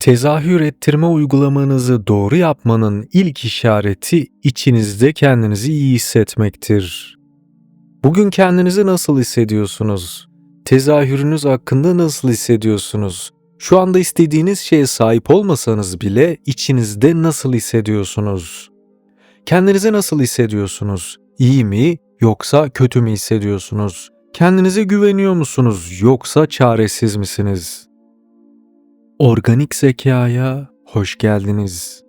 Tezahür ettirme uygulamanızı doğru yapmanın ilk işareti içinizde kendinizi iyi hissetmektir. Bugün kendinizi nasıl hissediyorsunuz? Tezahürünüz hakkında nasıl hissediyorsunuz? Şu anda istediğiniz şeye sahip olmasanız bile içinizde nasıl hissediyorsunuz? Kendinizi nasıl hissediyorsunuz? İyi mi yoksa kötü mü hissediyorsunuz? Kendinize güveniyor musunuz yoksa çaresiz misiniz? Organik zekaya hoş geldiniz.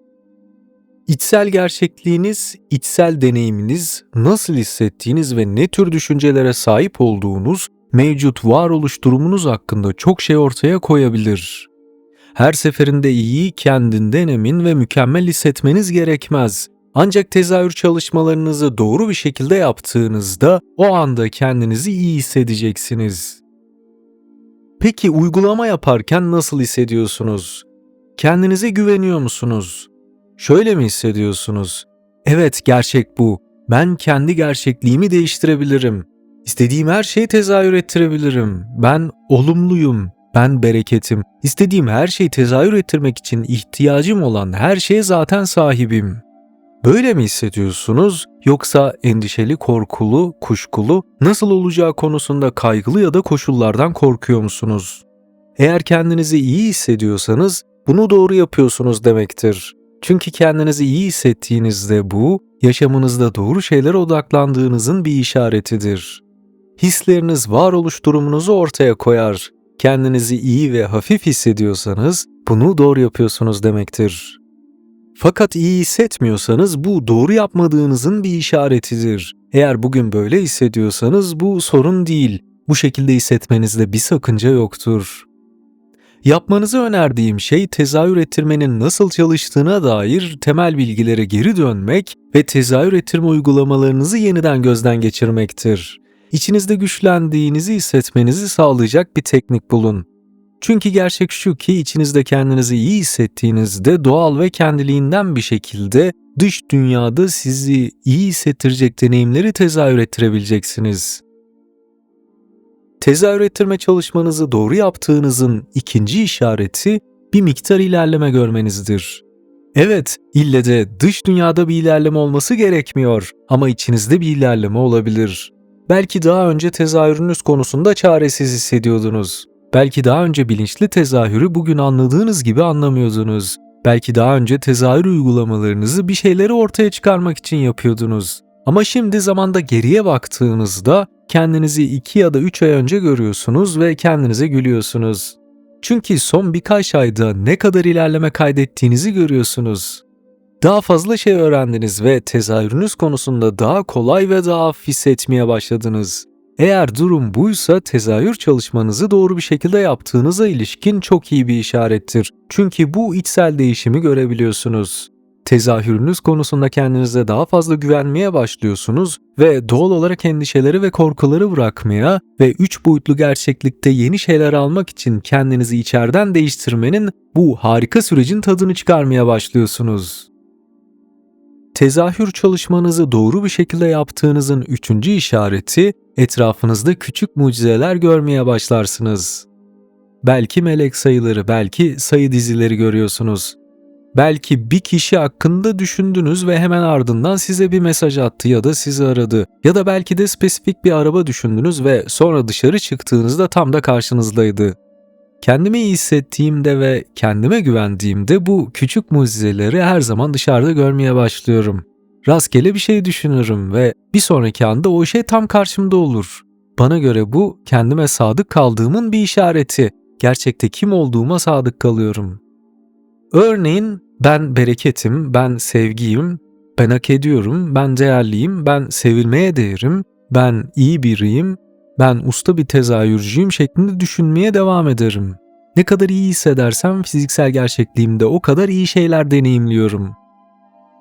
İçsel gerçekliğiniz, içsel deneyiminiz, nasıl hissettiğiniz ve ne tür düşüncelere sahip olduğunuz mevcut varoluş durumunuz hakkında çok şey ortaya koyabilir. Her seferinde iyi, kendinden emin ve mükemmel hissetmeniz gerekmez. Ancak tezahür çalışmalarınızı doğru bir şekilde yaptığınızda o anda kendinizi iyi hissedeceksiniz. Peki uygulama yaparken nasıl hissediyorsunuz? Kendinize güveniyor musunuz? Şöyle mi hissediyorsunuz? Evet, gerçek bu. Ben kendi gerçekliğimi değiştirebilirim. İstediğim her şeyi tezahür ettirebilirim. Ben olumluyum. Ben bereketim. İstediğim her şeyi tezahür ettirmek için ihtiyacım olan her şeye zaten sahibim. Böyle mi hissediyorsunuz yoksa endişeli, korkulu, kuşkulu, nasıl olacağı konusunda kaygılı ya da koşullardan korkuyor musunuz? Eğer kendinizi iyi hissediyorsanız bunu doğru yapıyorsunuz demektir. Çünkü kendinizi iyi hissettiğinizde bu, yaşamınızda doğru şeylere odaklandığınızın bir işaretidir. Hisleriniz varoluş durumunuzu ortaya koyar. Kendinizi iyi ve hafif hissediyorsanız bunu doğru yapıyorsunuz demektir. Fakat iyi hissetmiyorsanız bu doğru yapmadığınızın bir işaretidir. Eğer bugün böyle hissediyorsanız bu sorun değil. Bu şekilde hissetmenizde bir sakınca yoktur. Yapmanızı önerdiğim şey tezahür ettirmenin nasıl çalıştığına dair temel bilgilere geri dönmek ve tezahür ettirme uygulamalarınızı yeniden gözden geçirmektir. İçinizde güçlendiğinizi hissetmenizi sağlayacak bir teknik bulun. Çünkü gerçek şu ki içinizde kendinizi iyi hissettiğinizde doğal ve kendiliğinden bir şekilde dış dünyada sizi iyi hissettirecek deneyimleri tezahür ettirebileceksiniz. Tezahür ettirme çalışmanızı doğru yaptığınızın ikinci işareti bir miktar ilerleme görmenizdir. Evet, ille de dış dünyada bir ilerleme olması gerekmiyor ama içinizde bir ilerleme olabilir. Belki daha önce tezahürünüz konusunda çaresiz hissediyordunuz. Belki daha önce bilinçli tezahürü bugün anladığınız gibi anlamıyordunuz. Belki daha önce tezahür uygulamalarınızı bir şeyleri ortaya çıkarmak için yapıyordunuz. Ama şimdi zamanda geriye baktığınızda kendinizi 2 ya da 3 ay önce görüyorsunuz ve kendinize gülüyorsunuz. Çünkü son birkaç ayda ne kadar ilerleme kaydettiğinizi görüyorsunuz. Daha fazla şey öğrendiniz ve tezahürünüz konusunda daha kolay ve daha hafif hissetmeye başladınız. Eğer durum buysa tezahür çalışmanızı doğru bir şekilde yaptığınıza ilişkin çok iyi bir işarettir. Çünkü bu içsel değişimi görebiliyorsunuz. Tezahürünüz konusunda kendinize daha fazla güvenmeye başlıyorsunuz ve doğal olarak endişeleri ve korkuları bırakmaya ve üç boyutlu gerçeklikte yeni şeyler almak için kendinizi içeriden değiştirmenin bu harika sürecin tadını çıkarmaya başlıyorsunuz. Tezahür çalışmanızı doğru bir şekilde yaptığınızın üçüncü işareti etrafınızda küçük mucizeler görmeye başlarsınız. Belki melek sayıları, belki sayı dizileri görüyorsunuz. Belki bir kişi hakkında düşündünüz ve hemen ardından size bir mesaj attı ya da sizi aradı. Ya da belki de spesifik bir araba düşündünüz ve sonra dışarı çıktığınızda tam da karşınızdaydı. Kendimi iyi hissettiğimde ve kendime güvendiğimde bu küçük mucizeleri her zaman dışarıda görmeye başlıyorum. Rastgele bir şey düşünürüm ve bir sonraki anda o şey tam karşımda olur. Bana göre bu kendime sadık kaldığımın bir işareti. Gerçekte kim olduğuma sadık kalıyorum. Örneğin ben bereketim, ben sevgiyim, ben hak ediyorum, ben değerliyim, ben sevilmeye değerim, ben iyi biriyim, ben usta bir tezahürcüyüm şeklinde düşünmeye devam ederim. Ne kadar iyi hissedersem fiziksel gerçekliğimde o kadar iyi şeyler deneyimliyorum.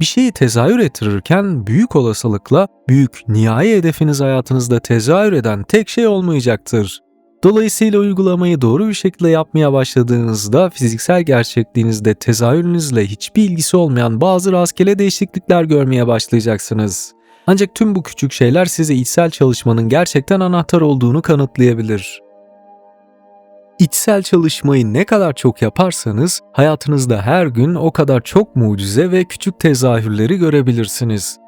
Bir şeyi tezahür ettirirken büyük olasılıkla büyük nihai hedefiniz hayatınızda tezahür eden tek şey olmayacaktır. Dolayısıyla uygulamayı doğru bir şekilde yapmaya başladığınızda fiziksel gerçekliğinizde tezahürünüzle hiçbir ilgisi olmayan bazı rastgele değişiklikler görmeye başlayacaksınız. Ancak tüm bu küçük şeyler size içsel çalışmanın gerçekten anahtar olduğunu kanıtlayabilir. İçsel çalışmayı ne kadar çok yaparsanız hayatınızda her gün o kadar çok mucize ve küçük tezahürleri görebilirsiniz.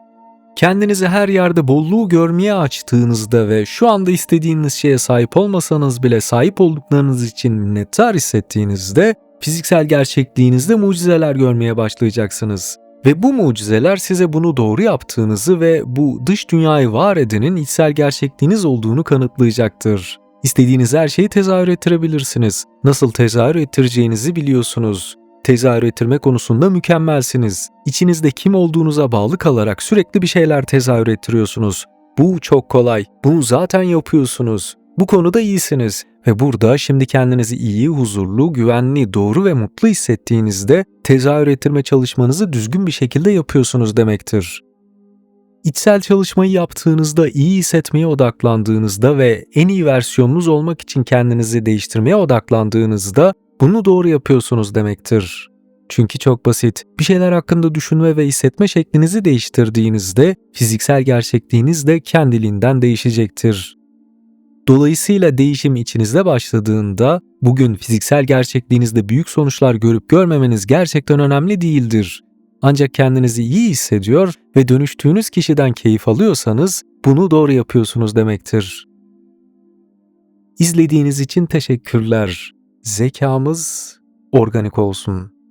Kendinizi her yerde bolluğu görmeye açtığınızda ve şu anda istediğiniz şeye sahip olmasanız bile sahip olduklarınız için minnettar hissettiğinizde fiziksel gerçekliğinizde mucizeler görmeye başlayacaksınız. Ve bu mucizeler size bunu doğru yaptığınızı ve bu dış dünyayı var edenin içsel gerçekliğiniz olduğunu kanıtlayacaktır. İstediğiniz her şeyi tezahür ettirebilirsiniz. Nasıl tezahür ettireceğinizi biliyorsunuz. Tezahür ettirme konusunda mükemmelsiniz. İçinizde kim olduğunuza bağlı kalarak sürekli bir şeyler tezahür ettiriyorsunuz. Bu çok kolay. Bunu zaten yapıyorsunuz. Bu konuda iyisiniz ve burada şimdi kendinizi iyi, huzurlu, güvenli, doğru ve mutlu hissettiğinizde tezahür ettirme çalışmanızı düzgün bir şekilde yapıyorsunuz demektir. İçsel çalışmayı yaptığınızda, iyi hissetmeye odaklandığınızda ve en iyi versiyonunuz olmak için kendinizi değiştirmeye odaklandığınızda bunu doğru yapıyorsunuz demektir. Çünkü çok basit. Bir şeyler hakkında düşünme ve hissetme şeklinizi değiştirdiğinizde fiziksel gerçekliğiniz de kendiliğinden değişecektir. Dolayısıyla değişim içinizde başladığında bugün fiziksel gerçekliğinizde büyük sonuçlar görüp görmemeniz gerçekten önemli değildir. Ancak kendinizi iyi hissediyor ve dönüştüğünüz kişiden keyif alıyorsanız bunu doğru yapıyorsunuz demektir. İzlediğiniz için teşekkürler. Zekamız organik olsun.